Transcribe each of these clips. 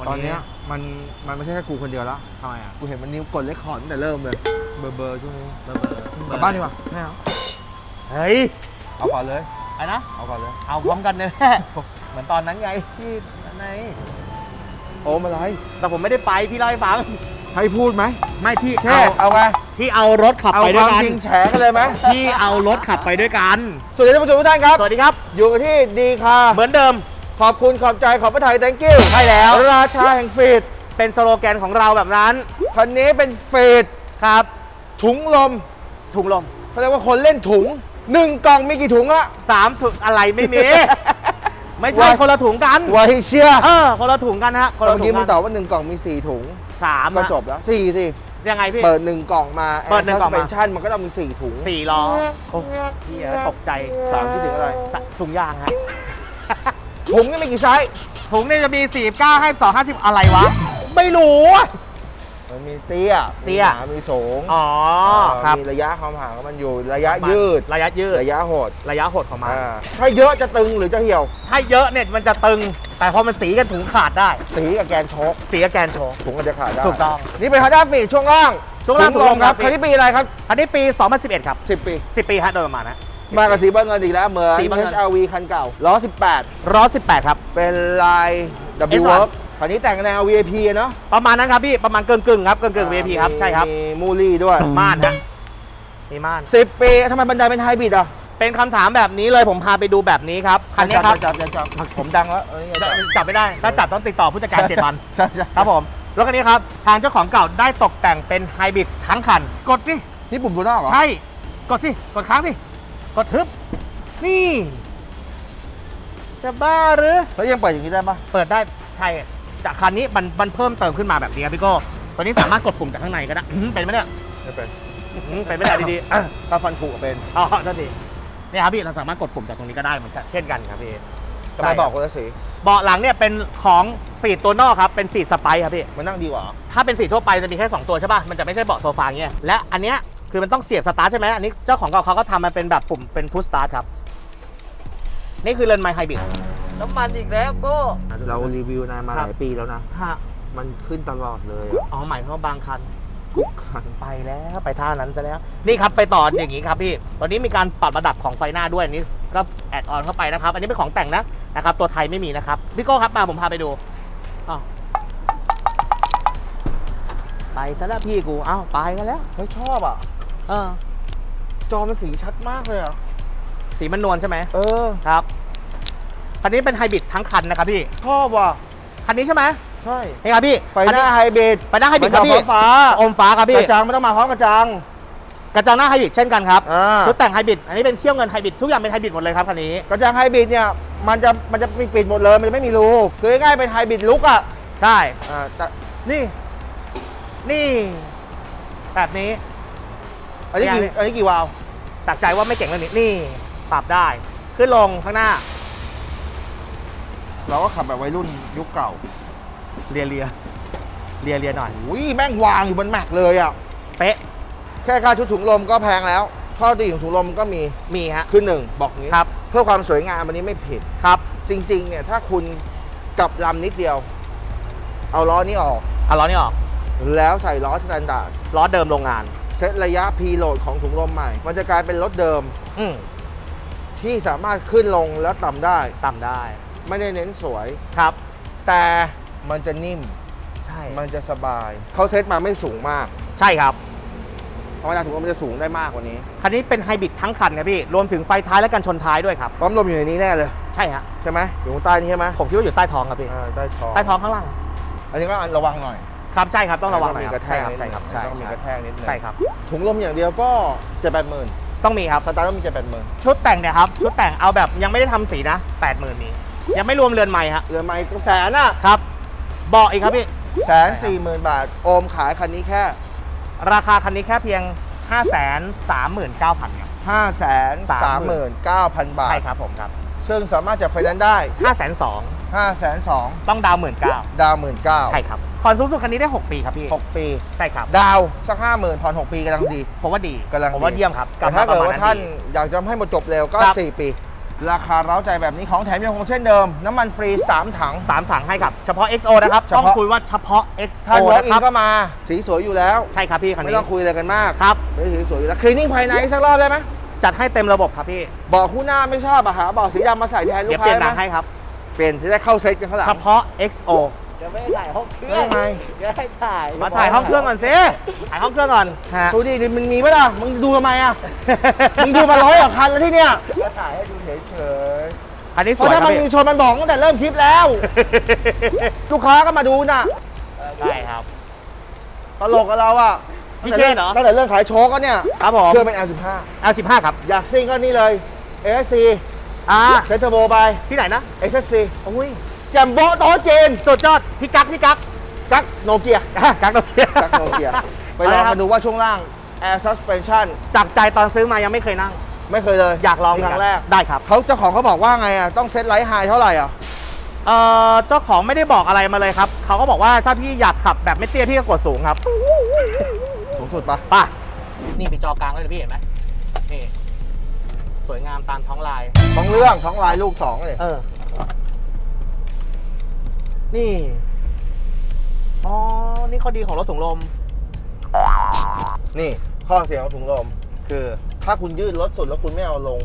วัตอนเนี้ยมันมันไม่ใช่แค่กูคนเดียวแล้วทำไมอะกูเห็นมันนิ้วกดเลคคอร์ดตั้งแต่เริ่มเลยเบอร์เบอร์ช่วงนี้เบอร์เบอร์กลับบ้านดีกว่าไม่เอาเฮ้ยเอาก่อนเลยไอ้นะ เอาก่อนเลยเอาพร้อมกันเนี่ยเหมือนตอนนั้นไงที่นั่นไงโอ้มาไรแต่ผมไม่ได้ไปพี่เล่าให้ฟังให้พูดไหมไม่ที่แค่เอาเอาไงที่เอารถขับเอาไปคด้วยวามกัน จริงแฉกันเลยไหมที่เอารถขับไปด้วยกัน สวัสดีท่านผู้ชมทุกท่านครับ สวัสดีครับ อยู่กันที่ดีค่ะเหมือนเดิม ขอบคุณขอบใจขอบพระทัย thank you ใช่แล้ว ราชาแห่งฟีดเป็นสโลแกนของเราแบบนั้นคันนี้เป็นฟีดครับถุงลมถุงลมเขาเรียกว่าคนเล่นถุงหนึ่งกล่องมีกี่ถุงอะสามถุงอะไรไม่มี ไม่ใช่ว่าคนละถุงกันไว้เชียเออคนละถุงกันฮะคนเมื่ละอถุกี้งมึกังนตอบว่าหนึ่งกล่องมีสี่ถุงสามก็อะจบแล้วสี่สิยังไงพี่ เปิดหนึ่งกล่องมาเปิดหนึ่งกล่องมาแ suspension มันก็ต้องมีสี่ถุงสี่ล้อโอ้พี่เอ๋ตกใจ สามคิดถึงอะไร สะถุงยางฮะ ถุงนี่มีกี่ไซส์ถุงนี่จะมี 49ให้250 อะไรวะ ไม่รู้อะ มันมีเตี้ยเตี้ย มีหนามีสูงอ๋อครับ มีระยะความห่างของมันอยู่ ระยะยืด ระยะยืด ระยะโหดระยะหดของมัน อ่าถ้าเยอะจะตึงหรือจะเหี่ยว ถ้าเยอะเนี่ยมันจะตึง แต่พอมันสีกันถุงขาดได้ สีกับแกนโชกสีกับแกนโชว์ ถุงก็จะขาดได้ถูกต้องนี่เป็นฮาร์ดฟีดช่วงล่างช่วงล่างถุลมครับถุงลมครับ คันนี้ปีอะไรครับ อันนี้ปี 2011 ครับ 10 ปี 10 ปีฮะโดยประมาณนะ มากับสีบอลเงินอีกแล้วเหมือน สีบอลเงิน HRV คันเก่าล้อร้อย18ครับ18เป็นลาย W S1 Work คันนี้แต่งแนว VIP อะเนาะประมาณนั้นครับพี่ประมาณเกินกึ่งๆครับเกินกึ่ง VIP ครับใช่ครับ มีมูลี่ด้วยม่านฮะมีม่าน 10ปีทำไมบันไดเป็นไฮบริดอะเป็นคำถามแบบนี้เลยผมพาไปดูแบบนี้ครับ คันนี้ครับ จับจับจับจับผมดังแล้วเอ้ยจับ จับไม่ได้ ถ้าจับต้องติดต่อผู้จัดการเจ็ดวัน ใช่ใช่ ครับผม รถคันนี้ครับ ทางเจ้าของเก่าได้ตกแต่งเป็นไฮบริดทั้งคัน กดสิ นี่ปุ่มตัวนอกเหรอ ใช่ กดสิ กดค้างสิ กดทึบ นี่ จะบ้าหรือ แล้วยังเปิดอย่างนี้ได้ปะเปิดได้ใช่จากคันนี้มันมันเพิ่มเติมขึ้นมาแบบนี้ครับพี่โก้ตัวนี้สามารถกดปุ่มจากข้างในก็ได้อื้อหือเป็นไหมเนี่ยไม่เป็นอื้อหือเป็นไม่ได้ดีๆอะถ้าฟันผุเป็นอ๋อโทษทีเนี่ยครับพี่เราสามารถกดปุ่มจากตรงนี้ก็ได้เหมือนเช่นกันครับพี่ทำไมบอกคนละสีเบาะหลังเนี่ยเป็นของฟีดตัวนอกครับเป็นฟีดสไปร์ครับพี่ มันนั่งดีกว่าเหรอถ้าเป็นฟีดทั่วไปจะมีแค่ 2 ตัวใช่ป่ะ มันจะไม่ใช่เบาะโซฟาเงี้ย และอันเนี้ย คือมันต้องเสียบสตาร์ทใช่ไหมอันนี้เจ้าของเก่าเขาก็ทำมาเป็นแบบปุ่มเป็นพุชสตาร์ทครับ นี่คือเรนไมไฮบริดน้ำมันอีกแล้วก็เรารีวิวนานมาครัหบลายปีแล้วนะ ฮะมันขึ้นตลอดเลยอะอ๋อหมายความว่าบางคัน ทุกคันไปแล้วไปท่านั้นซะแล้ว นี่ครับไปต่ออย่างนี้ครับพี่ตอนนี้มีการปรับระดับของไฟหน้าด้วยอันนี้ก็แอดออนเข้าไปนะครับ อันนี้เป็นของแต่งนะนะครับ ตัวไทยไม่มีนะครับพี่โก้ครับมาผมพาไปดูอ้าวไปซะแล้วพี่กูอ้าวไปกันแล้วเฮ้ยชอบอะ เออ จอมันสีชัดมากเลยอะ สีมันนวลใช่ไหมเออ ครับคันนี้เป็นไฮบริดทั้งคันนะครับพี่ ชอบว่ะ คันนี้ใช่ไหมใช่ นี่ครับพี่ไฟหน้าไฮบริดไฟหน้าไฮบริดครับพี่มันจะฟ้าอมฟ้าครับกพี่ระจังไม่ต้องมาพร้อมกระจัง กระจังหน้าไฮบริดเช่นกันครับอ่า ชุดแต่งไฮบริดอันนี้เป็นเที่ยวเงินไฮบริดทุกอย่างเป็นไฮบริดหมดเลยครับคันนี้ กระจังไฮบริดเนี่ย มันจะ มันจะมีปิดหมดเลย มันจะไม่มีรูคือง่ายๆเป็นไฮบริดลุกอะ ใช่ อ่าแต่นี่ นี่ แบบนี้ อันนี้กี่อย่างนี้อันนี้กี่วาล์วสักใจว่าไม่เก่งเรื่องนี้นี่ปรับได้ ขึ้นลงข้างหน้า เราก็ขับแบบวัยรุ่นยุคเก่าเลียเลียเลียเลียหน่อยอุ้ยแม่งวางอยู่บนแม็กเลยอะเป๊ะ แค่ค่าชุดถุงลมก็แพงแล้วท่อตีของถุงลมก็มีมีฮะคือหนึ่งบอกงี้ครับเพื่อความสวยงามอันนี้ไม่ผิดครับ จริง ๆ เนี่ยถ้าคุณกลับลำนิดเดียว เอาล้อนี้ออกเอาล้อนี่ออก แล้วใส่ล้อสแตนดาร์ดล้อเดิมโรงงาน เซตระยะพีโหลดของถุงลมใหม่ มันจะกลายเป็นรถเดิมอืมที่สามารถขึ้นลงแล้วต่ำได้ ต่ำได้ไม่ได้เน้นสวย ครับ แต่มันจะนิ่ม ใช่มันจะสบาย เขาเซตมาไม่สูงมาก ใช่ครับธรรมดาถุงลมมันจะสูงได้มากกว่านี้คันนี้เป็นไฮบริดทั้งคันครับพี่รวมถึงไฟท้ายและกันชนท้ายด้วยครับปั๊มลมอยู่ในนี้แน่เลย ใช่ฮะใช่ไหมอยู่ข้างใต้นี้ใช่ไหมผมคิดว่าอยู่ใต้ท้องครับพี่อ่าใต้ท้องใต้ท้องข้างล่าง อันนี้ก็ระวังหน่อย ครับใช่ครับต้องระวังหน่อยมีคกรัระบแทใช่กครับนิดใช่หครับนึ่งใช่ต้องมีกระแทกนิดหนึงใช่ครับ ถุงลมอย่างเดียวก็เจ็ดแปดหมื่นต้องมีครับสตาร์ทต้องมีเจ็ดแปดหมื่นชุดแต่งเนี่ยครับชุดแต่งเอาแบบยังไม่ได้ทำสีนะแปดหมื่นมียังไม่รวมเรือนใหม่ฮะเรือไม้ก็แสนอะครับเบาะอีกครับพี่แสนสี่หมื่นบาทโอมขายคันนี้แค่ ราคาคันนี้แค่เพียง5 3 9 0 0 0ครับห้าแสนสามหมื่นเก้าพันบาทใช่ครับผมครับซึ่งสามารถจับไฟแนนซ์ได้5 2 0 0 0ห้าแสนสองต้องดาวหมื่นเก้าดาวหมื่นเก้าใช่ครับ ผ่อนสูงสุดคันนี้ได้ 6 ปีครับพี่หกปี ใช่ครับ ดาวสักห้าหมื่นผ่อนหกปีกำลังดี ผมว่าดีกำลังผมว่าดีเยี่ยมครับแต่ถ้าเกิดว่าประมณท่านดีอยากจะให้หมดจบเร็วก็ ครับสี่ปี ราคาเร้าใจแบบนี้ของแถมยังคงเช่นเดิม น้ำมันฟรี 3 ถัง สามถังให้กับ เฉพาะ XO นะครับ เฉต้องพาะคุยว่าเฉพาะถ้า XO เวิร์กนะอิครันบก็มา สีสวยอยู่แล้ว ใช่ครับพี่คันไม่นี้ ต้องคุยอะไรกันมากครับ สีสวยอยู่แล้วคลีนิ่งภายในสักรอบได้ไหมจัดให้เต็มระบบครับพี่เบอกคู่หน้าไม่ชอบอะหาเบอกสีดำมาใส่แทนลูเดี๋ยกวเปลี่ยนค้าหนังได้ไหมให้ครับ เปลี่ยนจะได้เข้าเซตกันข้างหลังเฉพาะ XO จะไม่ถ่ายห้องเครื่แล้วยังไงจะให้ถ่ายมาถ่ายห้องเครื่องก่อนสิถ่ายห้องเครื่องก่อนฮะดูดิดิมันมีปะล่ะมึงดูทำไมอะมึงดูมาร้อยกว่าคันแล้วที่เนี้ยก็ถ่ายให้ดูเฉยอันนี้เพสวยราะถ้าครัมับนมีพี่ชนมันบอกตั้งแต่เริ่มคลิปแล้ว ลูกค้าก็มาดูน่ะได้ครับ ตลกกับเราอะพี่เชษเหรอ ตั้งแต่เรื่องขายโชว์ก็เนี่ยครับผม เครื่องเป็น L15 L15 ครับอยากซิ่งก็นี่เลย ASC อ่าเซนเตอร์โบไป ที่ไหนนะ XSC อุ้ย แจมโบะโต๊ะจีนสุดยอดพี่กั๊กพี่กั๊กกักโนเกียอะกั๊กโนเกียกักโนเกียไปลองมาดูว่าช่วงล่าง Air Suspension จากใจตอนซื้อมายังไม่เคยนั่ง ไม่เคยเลยอยากลองนี่ครั้งแรกได้ครับเขาเจ้าของเขาบอกว่าไงอะต้องเซตไลท์ไฮเท่าไหร่อะเอ่อเจ้าของไม่ได้บอกอะไรมาเลยครับเขาก็บอกว่าถ้าพี่อยากขับแบบไม่เตี้ยพี่ก็กดสูงครับ สูงสุดปะป่ะนี่เป็นจอกลางเลยนะพี่เห็นไหมนี่สวยงามตามท้องลายท้องเรื่องท้องลายลูกสองเลยเออ นี่ อ๋อ นี่ข้อดีของรถถุงลม นี่ข้อเสียของถุงลม คือถ้าคุณยืดรถสุดแล้วคุณไม่เอาลง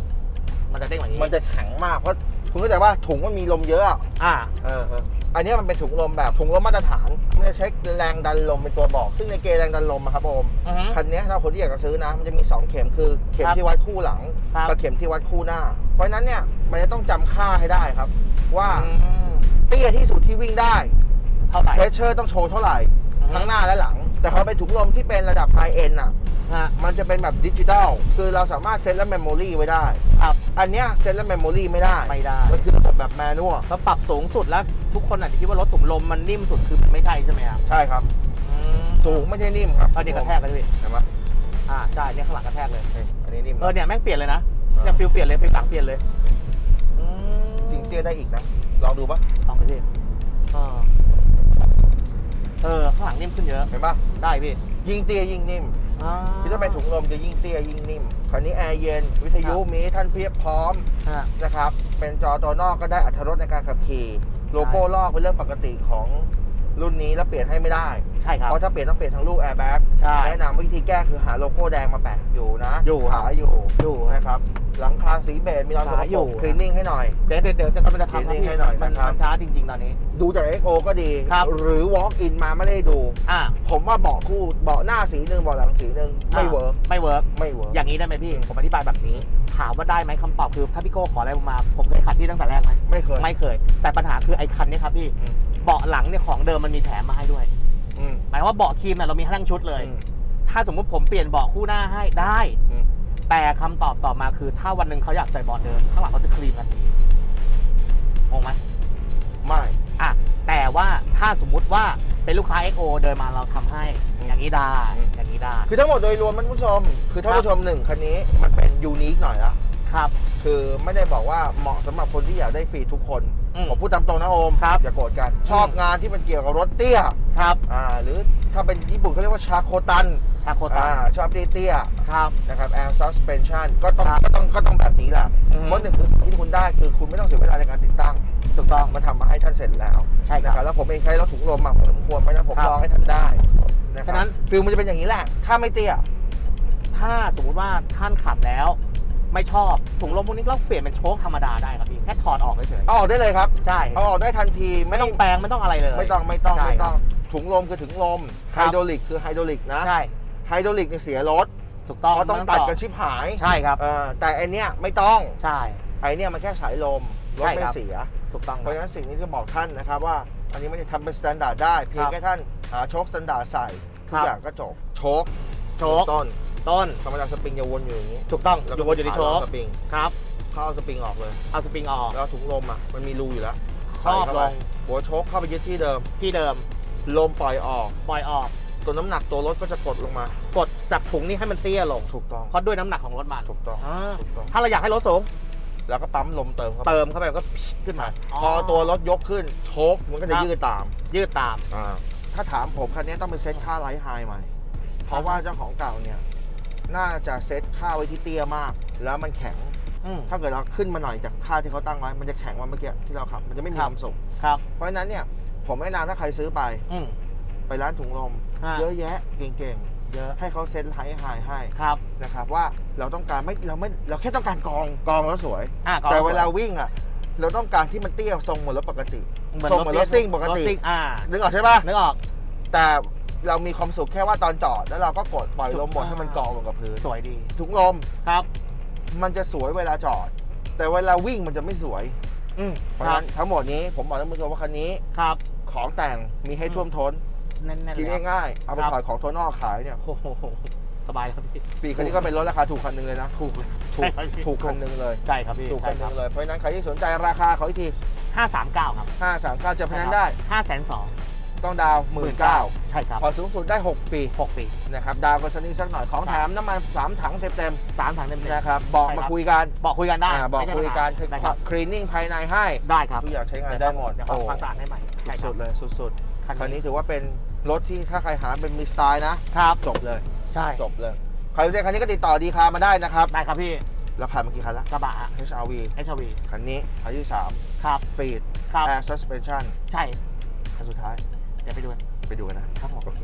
มันจะเด้งแบบนี้มันจะแข็งมากเพราะคุณเข้าใจว่าถุงมันมีลมเยอะอะอ่า เออเอออันเนี้ยมันเป็นถุงลมแบบถุงลมมาตรฐานมันจะใช้แรงดันลมเป็นตัวบอก ซึ่งในเกณฑ์แรงดันลมอะครับโอมอือฮึคันเนี้ยถ้าคนที่อยากจะซื้อนะ มันจะมี 2 เข็มคือเข็มครับที่วัดคู่หลังครับ กับเข็มที่วัดคู่หน้า เพราะฉะนั้นเนี่ยมันจะต้องจำค่าให้ได้ครับ ว่า อืม เตี้ยที่สุดที่วิ่งได้เท่าไหร่เพรสเชอร์ต้องโชว์เท่าไหร่อือฮึทั้งหน้าและหลัง แต่พอเป็นถุงลมที่เป็นระดับไฮเอ็นอะฮะมันจะเป็นแบบดิจิตอลคือเราสามารถเซตและเมมโมรีไว้ได้ครับอันเนี้ยเซตและเมมโมรีไม่ได้ไม่ได้มันคือระบบแบบแมนนวลก็ปรับสูงสุดแล้ว ทุกคนอาจจะคิดว่ารถถุงลมมันนิ่มสุดคือมันไม่ใช่ใช่ไหมครับใช่ครับอืมสูงไม่ใช่นิ่มครับเออเนี่ยกระแทกเลยพี่เห็นไหมอ่าใช่เนี่ยข้างหลังกระแทกเลยนี่อันนี้นิ่มเออเนี่ยแม่งเปลี่ยนเลยนะอ่าเนี่ยฟิลเปลี่ยนเลยฟิลหลังเปลี่ยนเลยอืมจริงเตี้ย ได้อีกนะ ลองดูปะลองดูพี่เออเออ ข้างหลังนิ่มขึ้นเยอะ เห็นปะได้พี่ยิ่งเตี้ยยิ่งนิ่ม อ่า ที่ถ้าเป็นถุงลมจะยิ่งเตี้ยยิ่งนิ่ม คราวนี้แอร์เย็น วิทยุครับ มีให้ท่านเพียบพร้อมฮะ นะครับ เป็นจอตัวนอกก็ได้อัตรถรสในการขับขี่ โลโก้ลอกเป็นเรื่องปกติของ รุ่นนี้แล้วเปลี่ยนให้ไม่ได้ ใช่ครับ เพราะถ้าเปลี่ยนต้องเปลี่ยนทั้งลูกแอร์แบ็กใช่ แนะนำวิธีแก้คือหาโลโก้แดงมาแปะอยู่นะอยู่ขาอยู่อยู่นะครับ หลังคาสีเบจมีรอยสกขาอยู่ปรกคลีนนิ่งให้หน่อย เดี๋ยวเดี๋ยวเดี๋ยวจะกำลังจะทำครับเดี๋ยวพี่ให้หน่อยมันนะครับ มันช้าจริง ๆ ตอนนี้ดูจาก XO ก็ดี ครับ หรือ walk in มาไม่ได้ดู อ่าผมว่าเบาะคู่เบาะหน้าสีหนึ่งเบาะหลังสีหนึ่งไม่เวิร์กไม่เวิร์กไม่เวิร์กอย่างนี้ได้ไหมพี่ ผมอธิบายแบบนี้ ถามว่าได้ไหมคำตอบคือถ้าพี่โก้ขออะไรผมมา ผมเคยขัดพี่ตั้งแต่แรกไหมไม่เคย ไม่เคย แต่ปัญหาคือไอ้คันนี้ครับพี่อืม เบาะหลังเนี่ยของเดิมมันมีแถมมาให้ด้วย อืม หมายความว่าเบาะครีมเนี่ยเรามีให้ทั้งชุดเลย อืม ถ้าสมมุติผมเปลี่ยนเบาะคู่หน้าให้ได้ อืมแต่คำตอบต่อมาคือถ้าวันหนึ่งเขาอยากใส่เบาะเดิมข้างหลังเขาจะคลีนทันทีงงไหม ไม่อะแต่ว่า ถ้าสมมุติว่าเป็นลูกค้า XO เดินมาเราทำให้ อย่างนี้ได้ อย่างนี้ได้ คือทั้งหมดโดยรวมมันผู้ชม คือท่านครับผู้ชมหนึ่งคันนี้มันเป็นยูนิคหน่อยละครับ คือไม่ได้บอกว่าเหมาะสำหรับคนที่อยากได้ฟรีทุกคน อืมผมพูดตามตรงนะโอมครับ อย่าโกรธกัน ชอบงานที่มันเกี่ยวกับรถเตี้ยครับ อ่าหรือถ้าเป็นญี่ปุ่นเขาเรียกว่าชาโคตันชาโคตาอ่าชอบเตี้ยครับ ๆนะครับ Air Suspension ก็ต้องครับก็ต้องก็ต้องแบบนี้แหละอือฮึ เพราะหนึ่งคือสิ่งที่คุณได้คือคุณไม่ต้องเสียเวลาในการติดตั้ง ถูกต้องมันทำมาให้ท่านเสร็จแล้วใช่คนะรับครับแล้วผมเองใช้รถถุงลมมาพอสมควรเพราะฉะนั้นผมครับลองให้ท่านได้นะคฉะรันั้บน ฟิลมันจะเป็นอย่างนี้แหละ ถ้าไม่เตี้ยถ้าสมมุติว่าท่านขับแล้ว ไม่ชอบถุงลมพวกนี้เราเปลี่ยนเป็นโชคธรรมดาได้ครับพี่แค่ถอดออกเฉยเอาออกได้เลยครับๆใช่เอาออกได้ทันทีไม่ต้องแปลงไม่ต้องอะไรเลย ไม่ต้องไม่ต้องใช่ไม่ต้องครับถุงลมคือถุงลมครัไฮบโดรลิกคือไฮโดรลิกนะใช่ไฮโดรลิกเนี่ยเสียรถถูกต้องเพราะต้องไม่ตัดต่กันชิบหายใช่ครับเออแต่ไอเนี้ยไม่ต้อง ใช่ ไอเนี้ยมันแค่สายลมรถใช่ไม่ครับ เสีย ถูกต้องเพคราะรับฉะนั้นสิ่งนี้จะบอกท่านนะครับว่า อันนี้ไม่ได้ทำเป็นสแตนดาร์ดได้ เพียงครับแค่ท่านหาโชคสแตนดาร์ดใส่ทุคกรับอย่างก็จบโชคโชคต้นต้นธรรมดาสปริงจะวนอยู่อย่างนี้ ถูกต้องแล้วอก็ยู่บนอยู่ในโชคสปริงครับเข้าเอาสปริงออกเลยเอาสปริงออกแล้วถุงลมอะมันมีรูอยู่แล้วครอบใส่เข้าไปลงหัวโชคเข้าไปยึดที่เดิมที่เดิม ลมปล่อยออกปล่อยออกตัวน้ำหนักตัวรถก็จะกดลงมา กดจากถุงนี้ให้มันเตี้ยลงถูกต้องเพราะด้วยน้ำหนักของรถมันถูกต้องอ่าถูกต้องถ้าเราอยากให้รถสูง แล้วก็ปั๊มลมเติมเข้าไปเติมเข้าไปก็ขึ้นมาพอตัวรถยกขึ้นโชคมันก็จะครับยืดตาม ยืดตามอ่าถ้าถามผมคันนี้ต้องไปเซ็ตค่าไลท์ไฮใหม่ เพราะว่าเจ้าของเก่าเนี่ย น่าจะเซ็ตค่าไว้ที่เตี้ยมาก แล้วมันแข็ง อืม ถ้าเกิดเราขึ้นมาหน่อยจากค่าที่เขาตั้งไว้ มันจะแข็งกว่าเมื่อกี้ที่เราขับ มันจะไม่มีครัคบ วามสุข ครับ เพราะฉะนั้นเนี่ย ผมแนะนำถ้าใครซื้อไป อืม ไปร้านถุงลม ฮะ เยอะแยะเก่ง เยอะๆให้เขาเซ็นไฮไฮให้ครับ นะครับว่าเราต้องการไม่เราไม่เราแค่ต้องการกองกองแล้วสวย อะก่อนแต่เวลาวิ่งอะเราต้องการที่มันเตี้ยทรงเหมือนรถปกติทรงเหมือนรถซิ่งปกติรถซิ่งอ่านึกออกใช่ปะนึกออก แต่เรามีความสุขแค่ว่าตอนจอดแล้วเราก็กดปล่อยลมหมดถูกให้มันกองลงกับพื้นสวยดีถุงลมครับ มันจะสวยเวลาจอด แต่เวลาวิ่งมันจะไม่สวยอืมเพราะคฉะรับนั้นทั้งหมดนี้ผมบอกท่านผู้ชมว่าคันนี้ครับ ของแต่งมีให้ท่วมท้น แน่นๆคิดเลยครับ ง่ายๆ เอาไปครับถอดของโทนอกขายเนี่ยโอ้โหสบายแล้วพี่ ปีคันนี้ก็เป็นรถราคาถูกคันหนึงเลยนะ ถูกเลยถูก ใช่ครับพี่ ถูกคันหนึงเลย ใช่ครับพี่ถูกใช่คันหคนึรับงเลย เพราะฉะนั้นใครที่สนใจราคาขออีกทีห้าสามเก้าครับ539จะพนันได้ ห้าแสนสองต้องดาวหมื่นเก้าใช่ครับพอสูงสุดได้ 6 ปีหกปี นะครับ ดาวก็สกนิดสักหน่อย ของใช่แถมน้ำมัน3ถังเต็มสามถังเต็มๆๆนะครับ บอกใช่มาครับคุยกันบอกคุยกันได้อ่าบอกไม่ใช่คุยกันปัญหาได้ครับคลีนนิ่งภายในให้ ได้ครับทุกอย่างใช้งานได้หมดเดี๋ยวโอ้ทำความสะอาดให้ใหม่ใช่ครัสุบดๆเลยสุดๆ คันนี้คันนี้ถือว่าเป็น รถที่ถ้าใครหาเป็นมีสไตล์นะครับจบเลยใช่จบเลยใครสนใจคันนี้ก็ติดต่อดีคามาได้นะครับได้ครับพี่เราผ่านมากี่คันแล้วกระบะ HRV เอชวีคันนี้คันที่ครับ3ฟีดครับ Air Suspension ใช่คันสุดท้ายเดี๋ยวไปดูกันไปดูกันนะครับผมโอเค